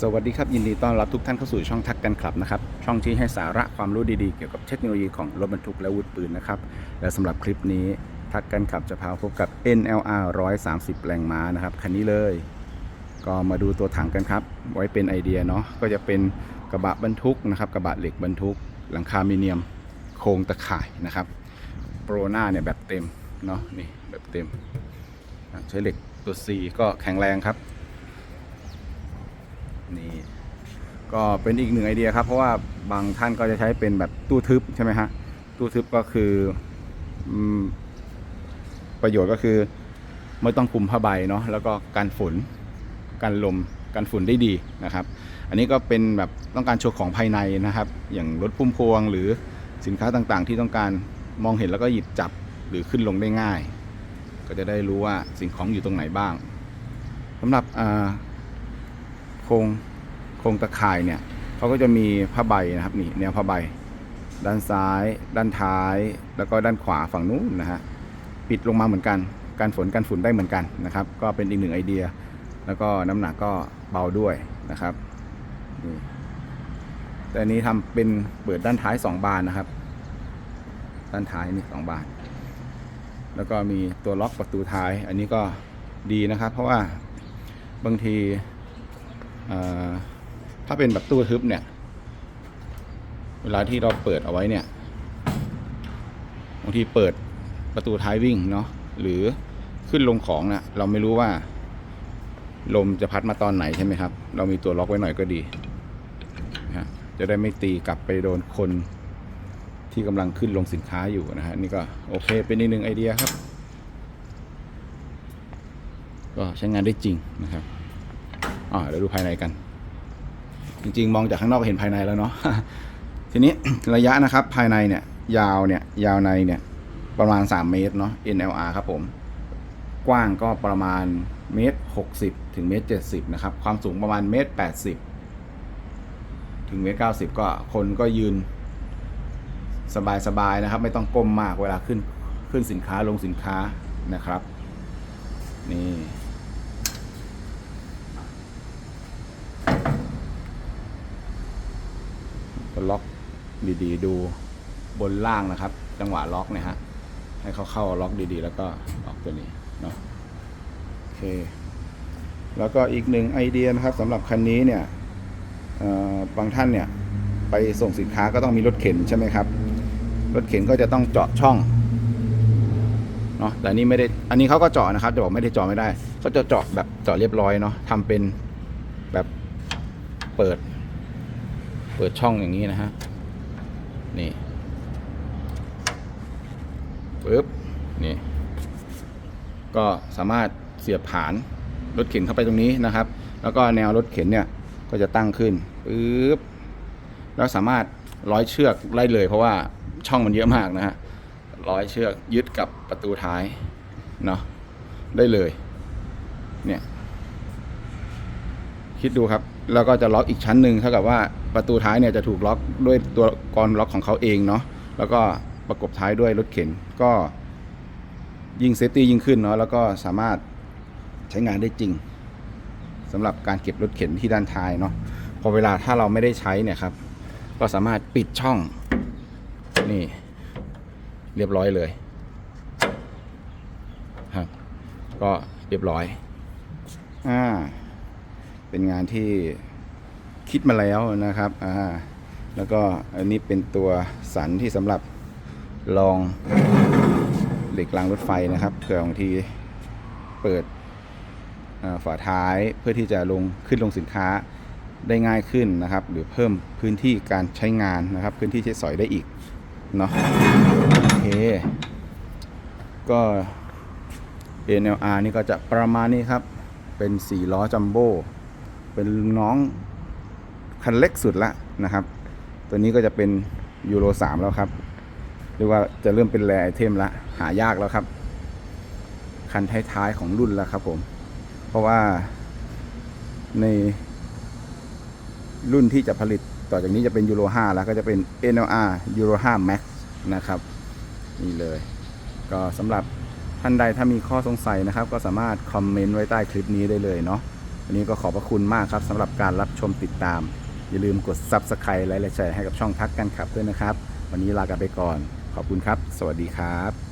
สวัสดีครับ ยินดีต้อนรับทุกท่านเข้าสู่ช่องทักกันครับนะครับ ช่องที่ให้สาระความรู้ดีๆ เกี่ยวกับเทคโนโลยีของรถบรรทุกและอาวุธปืนนะครับ และสำหรับคลิปนี้ทักกันขับจะพาพบกับ NLR 130 แรงม้านะครับคันนี้เลย ก็มาดูตัวถังกันครับ ไว้เป็นไอเดียเนาะก็จะเป็นกระบะบรรทุกนะครับ กระบะเหล็กบรรทุก หลังคามีเนียม โครงตะข่ายนะครับโปรหน้าเนี่ยแบบเต็มเนาะนี่แบบเต็ม ใช้เหล็กตัว C ก็แข็งแรงครับ นี่ก็เป็นอีกหนึ่งไอเดียครับ เพราะว่าบางท่านก็จะใช้เป็นแบบตู้ทึบใช่ไหมฮะตู้ทึบก็คืออประโยชน์ก็คือไม่ต้องคลุมผ้าใบเนาะแล้วก็การฝนกันลมกันฝุ่นได้ดีนะครับ อันนี้ก็เป็นแบบต้องการโชว์ของภายในนะครับ อย่างรถพุ่มพวงหรือสินค้าต่างๆ ที่ต้องการมองเห็นแล้วก็หยิบจับหรือขึ้นลงได้ง่าย ก็จะได้รู้ว่าสิ่งของอยู่ตรงไหนบ้างสำหรับอ่า โครงโครงตะข่ายเนี่ยเขาก็จะมีผ้าใบนะครับนี่แนวผ้าใบ ด้านซ้าย ด้านท้าย แล้วก็ด้านขวาฝั่งนู้นนะฮะปิดลงมาเหมือนกันการฝนกันฝุ่นได้เหมือนกันนะครับ ก็เป็นอีกหนึ่งไอเดีย แล้วก็น้ำหนักก็เบาด้วยนะครับนี่แต่อันนี้ทำเป็นเปิดด้านท้าย 2 บานนะครับ ด้านท้ายนี่สองบาน แล้วก็มีตัวล็อกประตูท้าย อันนี้ก็ดีนะครับ เพราะว่าบางที ถ้าเป็นแบบตู้ทึบเนี่ย เวลาที่เราเปิดเอาไว้เนี่ยบางทีเปิดประตูท้ายวิ่งเนาะหรือขึ้นลงของเนะ่ะเราไม่รู้ว่า ลมจะพัดมาตอนไหนใช่ไหมครับ เรามีตัวล็อกไว้หน่อยก็ดีนะฮะจะได้ไม่ตีกลับไปโดนคนที่กำลังขึ้นลงสินค้าอยู่นะฮะนี่ก็โอเคเป็นอีกหนึ่งไอเดียครับ ก็ใช้งานได้จริงนะครับ อ่าเดี๋ยวดูภายในกัน จริงๆ มองจากข้างนอกก็เห็นภายในแล้วเนาะทีนี้ระยะนะครับภายในเนี่ย ยาวเนี่ย ยาวในเนี่ย ประมาณ 3 เมตรเนาะ NLR ครับผม กว้างก็ประมาณเมตร60ถึงเมตร70นะครับ ความสูงประมาณเมตร80ถึงเมตร90ก็คนก็ยืน สบายๆนะครับ ไม่ต้องก้มมากเวลาขึ้นขึ้นสินค้าลงสินค้านะครับ นี่ ก็ล็อกดีๆ ดูบนล่างนะครับ จังหวะล็อกเนี่ยฮะให้เขาเข้าล็อกดีๆ แล้วก็ล็อกตัวนี้เนาะโอเค แล้วก็อีกหนึ่งไอเดียนะครับสำหรับคันนี้เนี่ยบางท่านเนี่ยไปส่งสินค้าก็ต้องมีรถเข็นใช่ไหมครับ รถเข็นก็จะต้องเจาะช่องเนาะแต่อันนี้ไม่ได้อันนี้เขาก็เจาะนะครับจะบอกไม่ได้เจาะไม่ได้เขาจะเจาะแบบเจาะเรียบร้อยเนาะทำเป็นแบบเปิด เปิดช่องอย่างนี้นะฮะ นี่ปึ๊บ นี่ ก็สามารถเสียบฐานรถเข็นเข้าไปตรงนี้นะครับ แล้วก็แนวรถเข็นเนี่ยก็จะตั้งขึ้นปึ๊บ แล้วสามารถร้อยเชือกไล่เลย เพราะว่าช่องมันเยอะมากนะฮะ ร้อยเชือกยึดกับประตูท้ายเนาะ ได้เลย เนี่ย คิดดูครับ แล้วก็จะล็อกอีกชั้นหนึ่งเท่ากับว่า ประตูท้ายเนี่ยจะถูกล็อกด้วยตัวกรล็อกของเขาเองเนาะแล้วก็ประกบท้ายด้วยรถเข็นก็ยิ่งเซฟตี้ยิ่งขึ้นเนาะแล้วก็สามารถใช้งานได้จริงสำหรับการเก็บรถเข็นที่ด้านท้ายเนาะพอเวลาถ้าเราไม่ได้ใช้เนี่ยครับ ก็สามารถปิดช่องนี่เรียบร้อยเลยครับ ก็เรียบร้อยอ่าเป็นงานที่ คิดมาแล้วนะครับอ่าแล้วก็อันนี้เป็นตัวสันที่สำหรับรองเหล็กรางรถไฟนะครับเผื่อบางทีเปิดฝาท้ายเพื่อที่จะลงขึ้นลงสินค้าได้ง่ายขึ้นนะครับ หรือเพิ่มพื้นที่การใช้งานนะครับ พื้นที่ใช้สอยได้อีกเนาะโอเคก็ NLR นี่ก็จะประมาณนี้ครับ เป็น4ล้อจัมโบ้เป็นน้อง คันเล็กสุดละนะครับ ตัวนี้ก็จะเป็นยูโร3แล้วครับเรียกว่าจะเริ่มเป็นแรไอเทมละหายากแล้วครับ คันท้ายๆของรุ่นแล้วครับผม เพราะว่าในรุ่นที่จะผลิตต่อจากนี้จะเป็นยูโร5แล้วก็จะเป็น NLR ยูโร5 Max นะครับนี่เลย ก็สำหรับท่านใดถ้ามีข้อสงสัยนะครับ ก็สามารถคอมเมนต์ไว้ใต้คลิปนี้ได้เลยเนาะวันนี้ก็ขอบพระคุณมากครับสำหรับการรับชมติดตาม อย่าลืมกด Subscribe และแชร์ให้กับช่องทักกันขับด้วยนะครับ วันนี้ลากันไปก่อน ขอบคุณครับ สวัสดีครับ